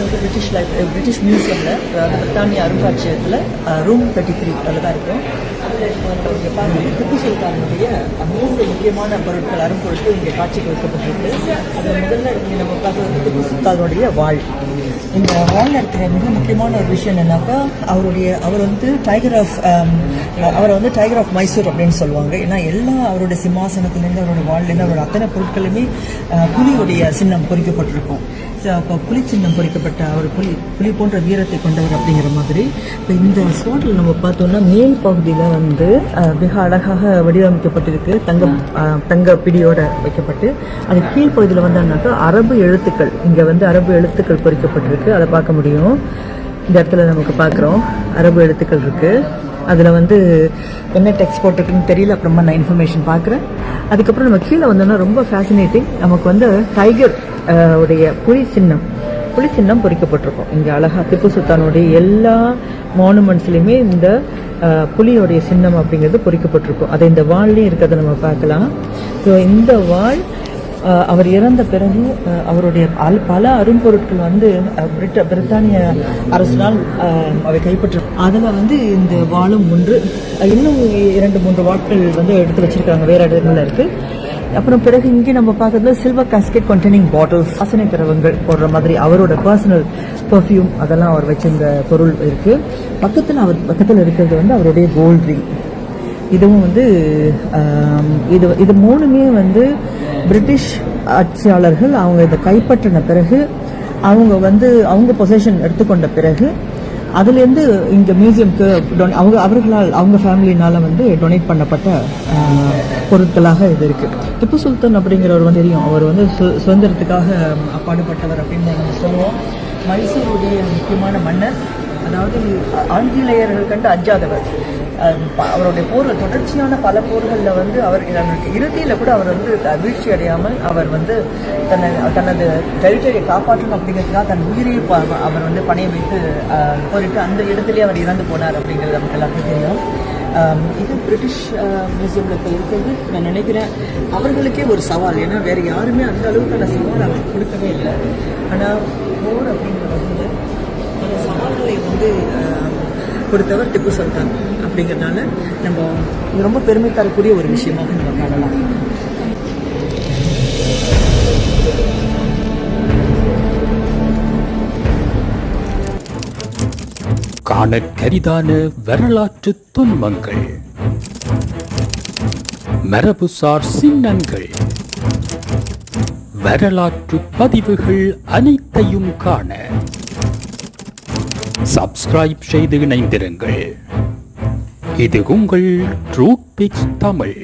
வந்து British life British மியூசியமில் பிரித்தானிய அருங்காட்சியகத்தில் ரூம் தேர்ட்டி த்ரீ அதில் தான் இருக்கும். இங்கே பாருங்கள் திப்பு சுல்தானுடைய மூன்று முக்கியமான பொருட்கள் அரும்பொருட்கள் இங்கே காட்சிக்கு வைக்கப்பட்டிருக்கு. அதில் முதல்ல இங்கே நம்ம பார்க்குறது திப்பு சுல்தானுடைய வாழ் இந்த வாழில் இருக்கிற மிக முக்கியமான ஒரு விஷயம் என்னன்னாக்கா அவருடைய அவர் வந்து டைகர் ஆஃப் um, அவரை வந்து டைகர் ஆஃப் மைசூர் அப்படின்னு சொல்லுவாங்க. ஏன்னா எல்லா அவருடைய சிம்மாசனத்துலேருந்து அவருடைய வாழ்லேருந்து அவரோட அத்தனை பொருட்களுமே புலியுடைய சின்னம் பொறிக்கப்பட்டிருக்கும். புலி சின்னம் பொறிக்கப்பட்ட அவர் புலி புலி போன்ற வீரத்தை கொண்டவர் அப்படிங்கிற மாதிரி. இப்போ இந்த ஸ்வாட்டில் நம்ம பார்த்தோம்னா மேல் பகுதியில் வந்து மிக அழகாக வடிவமைக்கப்பட்டிருக்கு. தங்க தங்க பிடியோட வைக்கப்பட்டு அது கீழ்ப்பகுதியில் வந்தோம்னாக்கா அரபு எழுத்துக்கள். இங்கே வந்து அரபு எழுத்துக்கள் பொறிக்கப்பட்டிருக்கு. அதை பார்க்க முடியும். இந்த இடத்துல நமக்கு பார்க்குறோம். அரபு எழுத்துக்கள் இருக்குது அதில் வந்து என்ன டெக்ஸ்ட் போட்டிருக்குன்னு தெரியல. அப்புறமா நான் இன்ஃபர்மேஷன் பார்க்குறேன். அதுக்கப்புறம் நம்ம கீழே வந்தோம்னா ரொம்ப ஃபேசினேட்டிங் நமக்கு வந்து டைகர் உடைய புலி சின்னம். புலி சின்னம் பொறிக்கப்பட்டிருக்கும். இங்கே அழகா திப்பு சுல்தானுடைய எல்லா மானுமெண்ட்ஸ்லையுமே இந்த புலியோடைய சின்னம் அப்படிங்கிறது பொறிக்கப்பட்டிருக்கும். அதை இந்த வாள்லேயும் இருக்கிறத நம்ம பார்க்கலாம். ஸோ இந்த வாழ் அவர் இறந்த பிறகு அவருடைய அல்- பல அரும்பொருட்கள் வந்து பிரிட்ட பிரித்தானிய அரசினால் அவை கைப்பற்ற அதில் வந்து இந்த வாளும் ஒன்று. இன்னும் இரண்டு மூன்று வாட்கள் வந்து எடுத்து வச்சிருக்காங்க. வேற இடங்கள்ல இருக்குது அப்புறம் பிறகு இங்கே நம்ம பார்க்கறதுல சில்வர் காஸ்கெட் கண்டெய்னிங் பாட்டில்ஸ் வாசனை திரவங்கள் போடுற மாதிரி அவரோட பர்சனல் பர்ஃப்யூம் அதெல்லாம் அவர் வச்சிருந்த பொருள் இருக்கு. பக்கத்தில் அவர் பக்கத்தில் இருக்கிறது வந்து அவருடைய கோல்ட் ரிங் இதுவும் வந்து இது இது மூணுமே வந்து பிரிட்டிஷ் ஆட்சியாளர்கள் அவங்க இதை கைப்பற்றின பிறகு அவங்க வந்து அவங்க பொசிஷன் எடுத்துக்கொண்ட பிறகு அதுலேருந்து இங்கே மியூசியம்க்கு அவங்க அவர்களால் அவங்க ஃபேமிலினால் வந்து டொனேட் பண்ணப்பட்ட பொருட்களாக இது இருக்குது திப்பு சுல்தான் அப்படிங்கிறவர் வந்து தெரியும். அவர் வந்து சு சுதந்திரத்துக்காக பாடுபட்டவர் அப்படின்னு நம்ம சொல்லுவோம். மைசூருடைய முக்கியமான மன்னர் அதாவது ஆங்கிலேயர்கள் கண்டு அஞ்சாதவர். அவருடைய போர்கள் தொடர்ச்சியான பல போர்களில் வந்து அவர் இறுதியில் கூட அவர் வந்து வீழ்ச்சி அடையாமல் அவர் வந்து தன்னை தனது டெரிட்டரியை காப்பாற்றணும் அப்படிங்கிறதுக்காக தன் உயிரையே அவர் வந்து பணைய வைத்து போரிட்டு அந்த இடத்துலேயே அவர் இறந்து போனார் அப்படிங்கிறது நமக்கு எல்லாருக்கும் தெரியும். இது பிரிட்டிஷ் மியூசியமில் இப்போ இருக்கிறது. நான் நினைக்கிறேன் அவர்களுக்கே ஒரு சவால். ஏன்னா வேறு யாருமே அந்த அளவுக்கான சவால் அவருக்கு கொடுக்கவே இல்லை. ஆனால் போர் அப்படிங்கிற வகையில் அந்த சவால்களை வந்து கொடுத்தவர் திப்பு சுல்தான் அப்படிங்கிறதுனால நம்ம இது ரொம்ப பெருமை தரக்கூடிய ஒரு விஷயமாக நம்ம காணலாம். காணக் கரிதான வரலாற்று துன்பங்கள். மரபுசார் சின்னங்கள். வரலாற்று பதிவுகள் அனைத்தையும் காண சப்ஸ்கிரைப் செய்து இணைந்திருங்கள். இது உங்கள் ட்ரூட் பிக்ஸ் தமிழ்